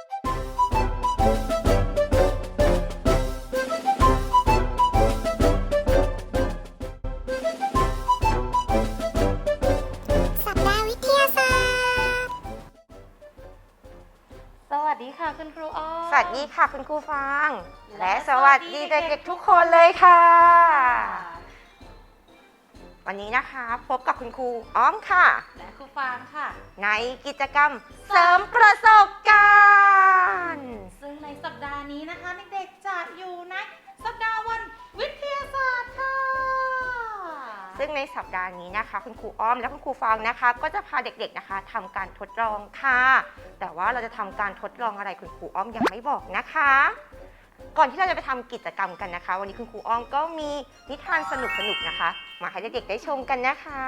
สัปดาห์วิทยาศาสตร์ สวัสดีค่ะคุณครูอ้อมสวัสดีค่ะคุณครูฟาง และและสสวัวัสสดีดีเด็เด็กกๆๆทุกคนเลยค่ะวันนี้นะคะพบกับคุณครูอ้อมค่ะ และครูฟางค่ะ ในกิจกรรมเสริมประสบการ ณ์ซึ่งในสัปดาห์นี้นะคะเด็กๆจะอยู่ในสัปดาห์วันวิทยาศาสตร์ค่ะ ซึ่งในสัปดาห์นี้นะคะ คุณครูอ้อมและคุณครูฟางนะคะ ก็จะพาเด็กๆนะคะทำการทดลองค่ะ แต่ว่าเราจะทำการทดลองอะไรคุณครูอ้อมยังไม่บอกนะคะ ก่อนที่เราจะไปทำกิจกรรมกันนะคะ วันนี้คุณครูอ้อมก็มีนิทานสนุกๆนะคะ มาให้เด็กๆได้ชมกันนะคะ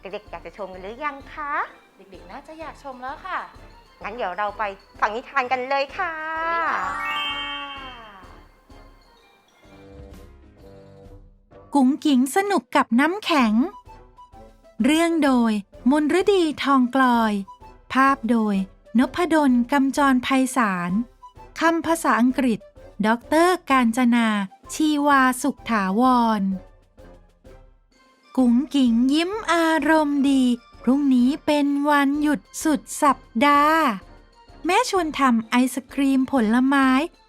เด็กๆอยากจะชมกันหรือยังคะ เด็กๆน่าจะอยากชมแล้วค่ะ งั้นเดี๋ยวเราไปฟังนิทานกันเลยค่ะ กุ๋งกิ๋งสนุกกับน้ำแข็ง เรื่องโดยมนฤดีทองกลอย ภาพโดยนพดลกำจรไพศาลคำภาษาอังกฤษดรการจนา ชีวาสุขถาวร กุ๋งกิ๋งยิ้มอารมณ์ดี พรุ่งนี้เป็นวันหยุดสุดสัปดาห์ แม่ชวนทำไอศครีมผลไม้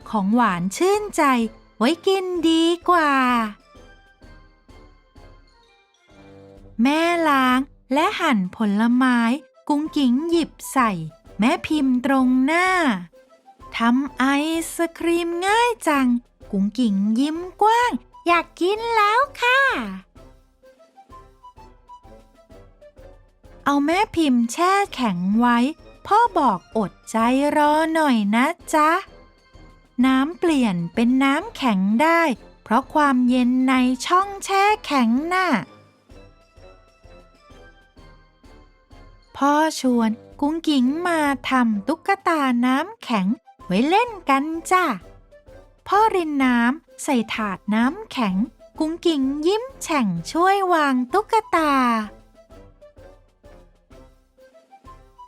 ของหวานชื่นใจ ไว้กินดีกว่า แม่ล้างและหั่นผลไม้ กุ้งกิ๋งหยิบใส่ แม่พิมพ์ตรงหน้าทำไอศครีมง่ายจัง กุ้งกิ๋งยิ้มกว้าง อยากกินแล้วค่ะ เอาแม่พิมพ์แช่แข็งไว้ พ่อบอกอดใจรอหน่อยนะจ๊ะ น้ำเปลี่ยนเป็นน้ำแข็งได้ เพราะความเย็นในช่องแช่แข็งน่ะ พ่อชวนกุ้งกิ๋งมาทำตุ๊กตาน้ำแข็งไว้เล่นกันจ้ะ พ่อรินน้ำใส่ถาดน้ำแข็ง กุ้งกิ๋งยิ้มแฉ่งช่วยวางตุ๊กตา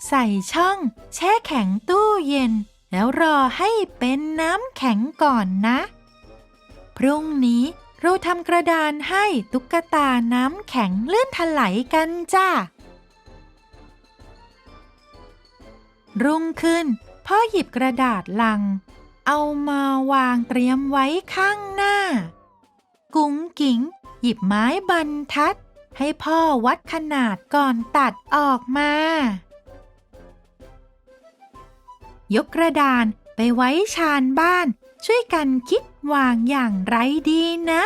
ใส่ช่องแช่แข็งตู้เย็น แล้วรอให้เป็นน้ำแข็งก่อนนะ พรุ่งนี้เราทำกระดานให้ตุ๊กตาน้ำแข็งเลื่อนถลายกันจ้ารุ่งขึ้น พ่อหยิบกระดาษลัง เอามาวางเตรียมไว้ข้างหน้า กุ้งกิ๋งหยิบไม้บรรทัด ให้พ่อวัดขนาดก่อนตัดออกมา ยกกระดานไปไว้ชานบ้าน ช่วยกันคิดวางอย่างไรดีนะ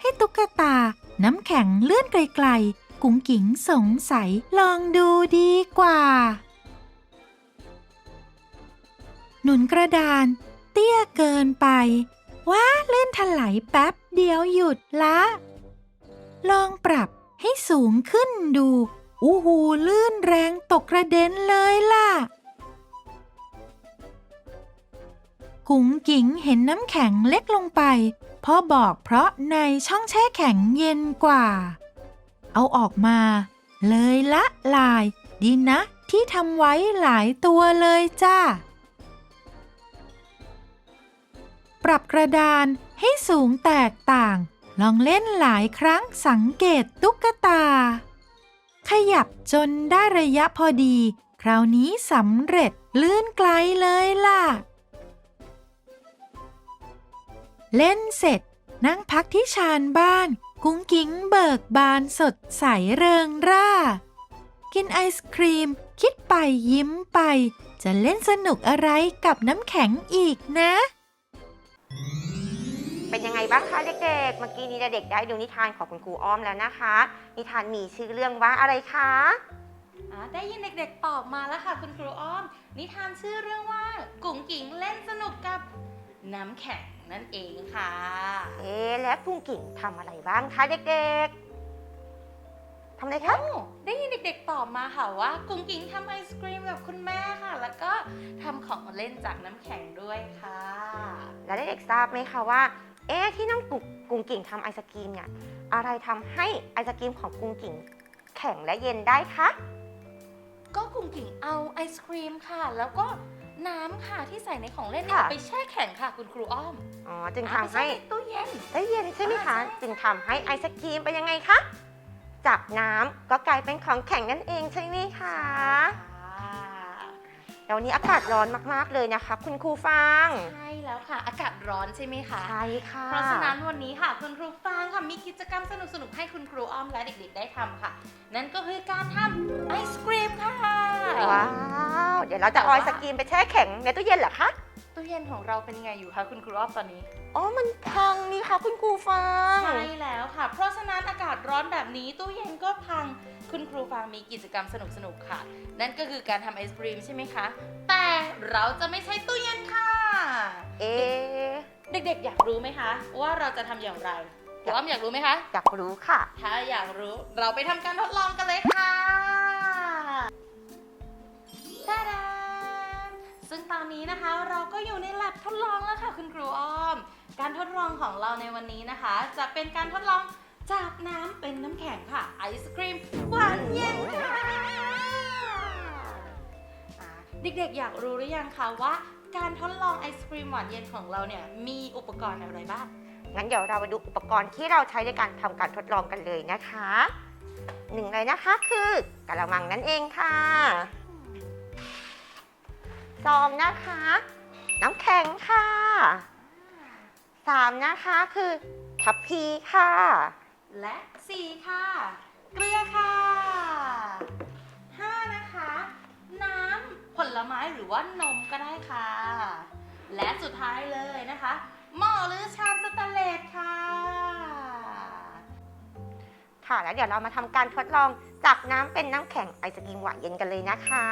ให้ตุ๊กตาน้ำแข็งเลื่อนไกลๆ กุ้งกิ๋งสงสัยลองดูดีกว่า หนุนกระดาน เตี้ยเกินไปว่าเล่นถลายแป๊บเดียวหยุดละ ลองปรับให้สูงขึ้นดู อู้หูลื่นแรงตกกระเด็นเลยล่ะ กุ๋งกิ๋งเห็นน้ำแข็งเล็กลงไปพ่อบอกเพราะในช่องแช่แข็งเย็นกว่า เอาออกมา เลยละลาย ดีนะ ที่ทำไว้หลายตัวเลยจ้า ปรับกระดานให้สูงแตกต่าง ลองเล่นหลายครั้งสังเกตตุ๊กตา ขยับจนได้ระยะพอดี คราวนี้สำเร็จลื่นไกลเลยล่ะ เล่นเสร็จ นั่งพักที่ชานบ้าน กุ้งกิ้งเบิกบานสดใสเริงร่า กินไอศครีม คิดไปยิ้มไป จะเล่นสนุกอะไรกับน้ำแข็งอีกนะ เป็นยังไงบ้างคะเด็กๆ เมื่อกี้นี้เด็กๆได้ดูนิทานของคุณครูอ้อมแล้วนะคะ นิทานมีชื่อเรื่องว่าอะไรคะ อ่าได้ยินเด็กๆตอบมาแล้วค่ะคุณครูอ้อม นิทานชื่อเรื่องว่า กุ๋งกิ๋งเล่นสนุกกับ น้ำแข็งนั่นเองค่ะ เอ๊ะและกุ้งกิ่งทำอะไรบ้างคะเด็กๆทำอะไรคะ โอ้ได้ยินเด็กๆตอบมาค่ะว่ากุ๋งกิ๋งทำไอศกรีมกับคุณแม่ค่ะ แล้วก็ทำของเล่นจากน้ำแข็งด้วยค่ะ แล้วเด็กๆทราบไหมคะว่า เอ๊ะที่น้องกุ๊กกุ้งกิ่งทำไอศกรีมเนี่ย อะไรทำให้ไอศกรีมของกุ้งกิ่งแข็งและเย็นได้คะ ก็กุ๋งกิ๋งเอาไอศครีมค่ะ แล้วก็ น้ำค่ะที่ใส่ในของเล่นเนี่ยค่ะ ไปแช่แข็งค่ะคุณครูอ้อมอ๋อจึงเอาทำไปให้แช่ในตู้เย็น ได้เย็นใช่ไหมคะ อ่าใช่ จึงทำให้ไอศครีมเป็นยังไงคะ จากน้ำก็กลายเป็นของแข็งนั่นเองใช่ไหมคะค่ะ แล้ววันนี้อากาศร้อนมากๆเลยนะคะ คุณครูฟัง ใช่แล้วค่ะ อากาศร้อนใช่ไหมคะ ใช่ค่ะ เพราะฉะนั้นวันนี้ค่ะคุณครูฟางค่ะมีกิจกรรมสนุกๆให้คุณครูอ้อมและเด็กๆได้ทำค่ะ นั่นก็คือการทำไอศครีมค่ะว้าวเดี๋ยวเราจะเอาไอศกรีมไปแช่แข็งในตู้เย็นเหรอคะตู้เย็นของเราเป็นยังไงอยู่คะคุณครูอ้อมตอนนี้อ๋อมันพังนี่ค่ะคุณครูฟังใช่แล้วค่ะ เพราะฉะนั้นอากาศร้อนแบบนี้ตู้เย็นก็พัง คุณครูฟางมีกิจกรรมสนุกๆค่ะ นั่นก็คือการทำไอศครีมใช่ไหมคะ แต่เราจะไม่ใช้ตู้เย็นค่ะ เอ๊ะ เด็กๆ อยากรู้ไหมคะ ว่าเราจะทำอย่างไรครูอ้อมอยากรู้ไหมคะ อยากรู้ค่ะ ถ้าอยากรู้เราไปทำการทดลองกันเลยค่ะตาดาซึ่งตอนนี้นะคะเราก็อยู่ในแลบทดลองแล้วค่ะคุณครูอ้อม การทดลองของเราในวันนี้นะคะ จะเป็นการทดลองจากน้ำเป็นน้ำแข็งค่ะ ไอศครีมหว เด็กๆ อยากรู้หรือยังคะว่าการทดลองไอศครีมหวานเย็นของเราเนี่ยมีอุปกรณ์อะไรบ้าง งั้นเดี๋ยวเรามาดูอุปกรณ์ที่เราใช้ในการทำการทดลองกันเลยนะคะหนึ่งเลยนะคะคือกระมังนั่นเองค่ะสองนะคะ น้ำแข็งค่ะสามนะคะคือทัพพีค่ะ และ 4 ค่ะ เกลือค่ะ ลไม้หรือว่านมก็ได้ค่ะ และสุดท้ายเลยนะคะหม้อหรือชามสแตนเลสค่ะ ค่ะแล้วเดี๋ยวเรามาทำการทดลองจากน้ำเป็นน้ำแข็งไอศกรีมหวานเย็นกันเลยนะคะ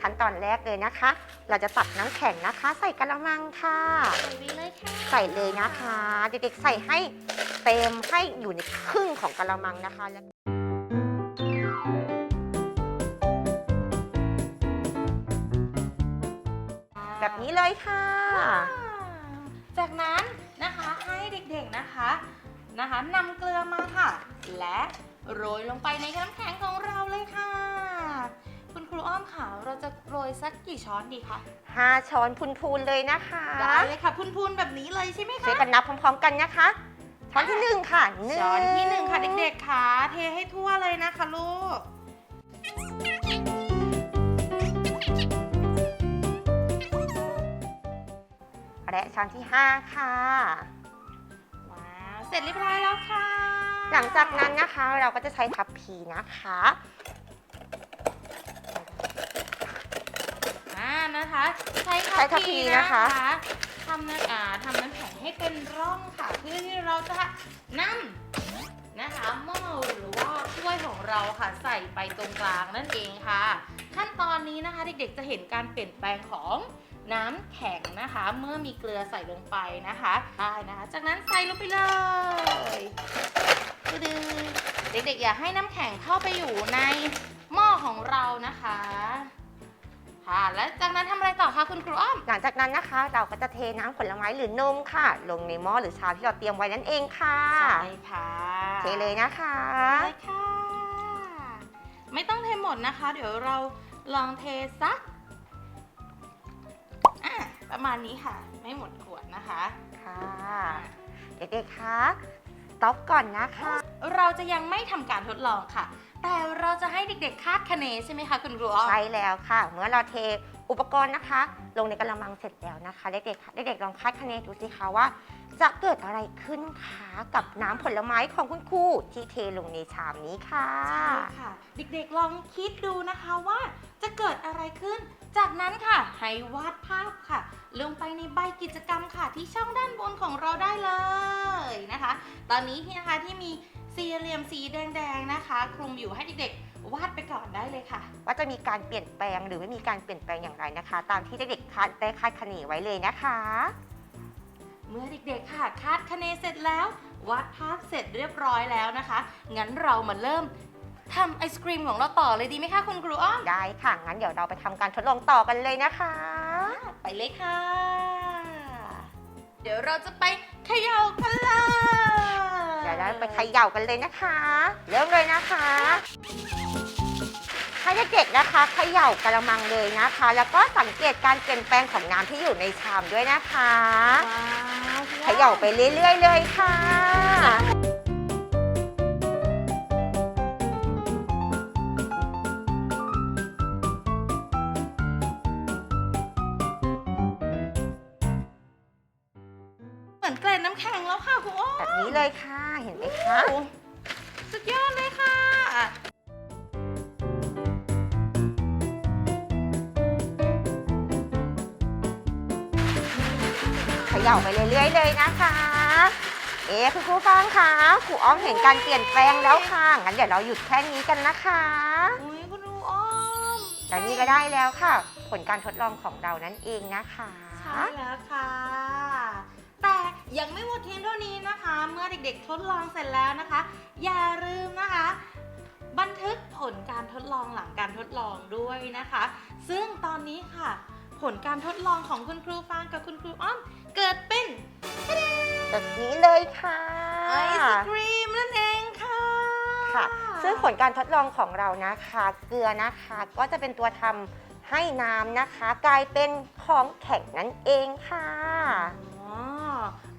ขั้นตอนแรกเลยนะคะ เราจะตักน้ำแข็งนะคะ ใส่กระมังค่ะ ใส่ไปเลยค่ะ ใส่เลยนะคะ เด็กๆใส่ให้เต็มให้อยู่ในครึ่งของกระมังนะคะ จากนั้นนะคะให้เด็กๆนะคะนะคะนำเกลือมาค่ะ และโรยลงไปในน้ำแข็งของเราเลยค่ะ คุณครูอ้อมค่ะเราจะโรยสักกี่ช้อนดีคะ5ช้อนพูนๆเลยนะคะได้เลยค่ะพูนๆแบบนี้เลยใช่ไหมช่วยคะกันนับพร้อมๆกันนะคะ ช้อนที่หนึ่งค่ะหนึ่งช้อนที่หนึ่งค่ะเด็กๆค่ะเทให้ทั่วเลยนะคะลูก และช้อนที่ห้าค่ะ ว้าว เสร็จเรียบร้อยแล้วค่ะ หลังจากนั้นนะคะเราก็จะใช้ทัพพีนะคะอ่านะคะใช้ใช้ทัพพีนะคะทำน้ำอ่าทำน้ำแข็งให้เป็นร่องค่ะ เพื่อที่เราจะนำนะคะหม้อหรือว่าถ้วยของเราค่ะใส่ไปตรงกลางนั่นเองค่ะ ขั้นตอนนี้นะคะเด็กๆจะเห็นการเปลี่ยนแปลงของ น้ำแข็งนะคะ เมื่อมีเกลือใส่ลงไปนะคะได้นะคะ จากนั้นใส่ลงไปเลยดื้อๆเด็กๆ อย่าให้น้ำแข็งเข้าไปอยู่ในหม้อของเรานะคะค่ะและจากนั้นทำอะไรต่อคะคุณครูอ้อม หลังจากนั้นนะคะ เราก็จะเทน้ำผลไม้หรือนมค่ะ ลงในหม้อหรือชามที่เราเตรียมไว้นั่นเองค่ะใช่ค่ะ เทเลยนะคะใช่ค่ะ ไม่ต้องเทหมดนะคะ เดี๋ยวเราลองเทสักอะ ประมาณนี้ค่ะ ไม่หมดขวดนะคะ ค่ะ เด็กๆคะสต็อปก่อนนะคะ เราจะยังไม่ทำการทดลองค่ะ แต่เราจะให้เด็กๆคาดคะเนใช่ไหมคะคุณครูอ้อม ใช่แล้วค่ะ เมื่อเราเทอุปกรณ์นะคะ ลงในกระมังเสร็จแล้วนะคะเด็กๆเด็กๆลองคาดคะเนดูสิคะว่า จะเกิดอะไรขึ้นคะกับน้ำผลไม้ของคุณครูที่เทลงในชามนี้ค่ะ ใช่ค่ะ เด็กๆลองคิดดูนะคะว่าจะเกิดอะไรขึ้น จากนั้นค่ะให้วาดภาพค่ะ ลงไปในใบกิจกรรมค่ะ ที่ช่องด้านบนของเราได้เลยนะคะ ตอนนี้ที่นะคะที่มีสี่เหลี่ยมสีแดงๆนะคะ คลุมอยู่ให้เด็กๆวาดไปก่อนได้เลยค่ะ ว่าจะมีการเปลี่ยนแปลงหรือไม่มีการเปลี่ยนแปลงอย่างไรนะคะ ตามที่เด็กๆคาดได้คาดคะเนไว้เลยนะคะ เมื่อเด็กๆค่ะ คาดคะเนเสร็จแล้ววาดภาพเสร็จเรียบร้อยแล้วนะคะ งั้นเรามาเริ่ม ทำไอศครีมของเราต่อเลยดีไหมคะคุณครูอ้อม ได้ค่ะ งั้นเดี๋ยวเราไปทำการทดลองต่อกันเลยนะคะ ไปเลยค่ะ เดี๋ยวเราจะไปเขย่ากันเลยเดี๋ยวเราไปเขย่ากันเลยนะคะ เริ่มเลยนะคะให้เด็กๆนะคะเขย่ากระมังเลยนะคะ แล้วก็สังเกตการเปลี่ยนแปลงของน้ำที่อยู่ในชามด้วยนะคะ ว้าวเขย่าไปเรื่อยๆเลยค่ะ อนเกล็ดน้ำแข็งแล้วค่ะคุณอ้อมแบบนี้เลยค่ะ เห็นไหมคะ สุดยอดเลยค่ะ เขย่าไปเรื่อยๆเลยนะคะ เอ๊ะคุณครูฟังคะครูอ้อมเห็นการเปลี่ยนแปลงแล้วค่ะ งั้นเดี๋ยวเราหยุดแค่นี้กันนะคะอุ้ยคุณครูอ้อมและนี่ก็ได้แล้วค่ะ ผลการทดลองของเรานั่นเองนะคะ ใช่แล้วค่ะ แต่ยังไม่หมดเพียงเท่านี้นะคะ เมื่อเด็กๆทดลองเสร็จแล้วนะคะ อย่าลืมนะคะ บันทึกผลการทดลองหลังการทดลองด้วยนะคะ ซึ่งตอนนี้ค่ะ ผลการทดลองของคุณครูฟางกับคุณครูอ้อม เกิดเป็นแบบนี้เลยค่ะไอศครีมนั่นเองค่ะค่ะ ซึ่งผลการทดลองของเรานะคะ เกลือนะคะ ก็จะเป็นตัวทำให้น้ำนะคะ กลายเป็นของแข็งนั่นเองค่ะอ๋อ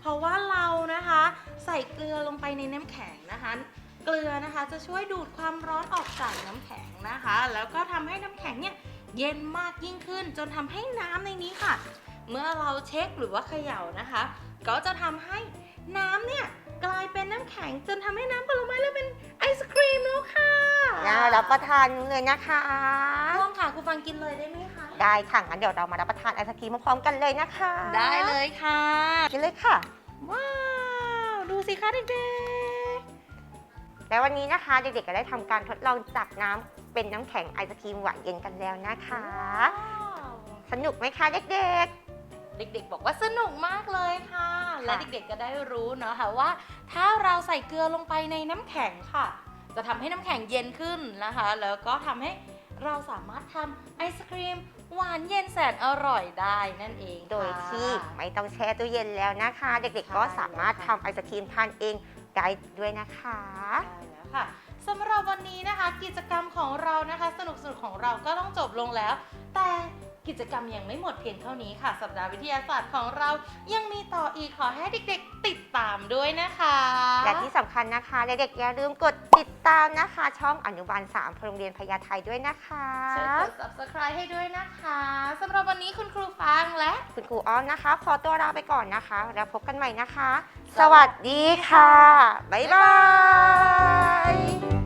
เพราะว่าเรานะคะ ใส่เกลือลงไปในน้ำแข็งนะคะ เกลือนะคะจะช่วยดูดความร้อนออกจากน้ำแข็งนะคะ แล้วก็ทำให้น้ำแข็งเนี่ยเย็นมากยิ่งขึ้น จนทำให้น้ำในนี้ค่ะ เมื่อเราเช็คหรือว่าเขย่านะคะ ก็จะทำให้น้ำเนี่ยกลายเป็นน้ำแข็ง จนทำให้น้ำผลไม้แล้วเป็นไอศครีมแล้วค่ะน่ารับประทานเลยนะคะลองค่ะคุณฟังกินเลยได้ไหมคะ ได้ค่ะงั้นเดี๋ยวเรามารับประทานไอศครีมพร้อมๆกันเลยนะคะได้เลยค่ะกินเลยค่ะ ว้าวดูสิคะเด็กและวันนี้นะคะเด็กๆก็ได้ทำการทดลองจากน้ำเป็นน้ำแข็งไอศครีมหวานเย็นกันแล้วนะคะๆว้าวสนุกไหมคะเด็ก เด็กๆ บอกว่าสนุกมากเลยค่ะ และเด็กๆก็ได้รู้เนาะค่ะว่า ถ้าเราใส่เกลือลงไปในน้ำแข็งค่ะ จะทำให้น้ำแข็งเย็นขึ้นนะคะ แล้วก็ทำให้เราสามารถทำไอศครีม หวานเย็นแสนอร่อยได้นั่นเองๆโดยค่ะ ที่ไม่ต้องแช่ตู้เย็นแล้วนะคะ เด็กๆก็สามารถทำไอศครีมทานเองได้ด้วยนะคะใช่แล้วค่ะสำหรับวันนี้นะคะกิจกรรมของเรานะคะ สนุกสนุกๆของเราก็ต้องจบลงแล้ว แต่ กิจกรรมยังไม่หมดเพียงเท่านี้ค่ะ สัปดาห์วิทยาศาสตร์ของเรายังมีต่ออีกขอให้เด็กๆ ติดตามด้วยนะคะ และที่สำคัญนะคะเด็กๆอย่าลืมกดติดตามนะคะ ช่องอนุบาล3โรงเรียนพญาไทด้วยนะคะช่วยกด subscribe ให้ด้วยนะคะสำหรับวันนี้คุณครูฟังและ คุณครูอ้อมนะคะ ขอตัวลาไปก่อนนะคะ แล้วพบกันใหม่นะคะ สวัสดีค่ะ บ๊ายบาย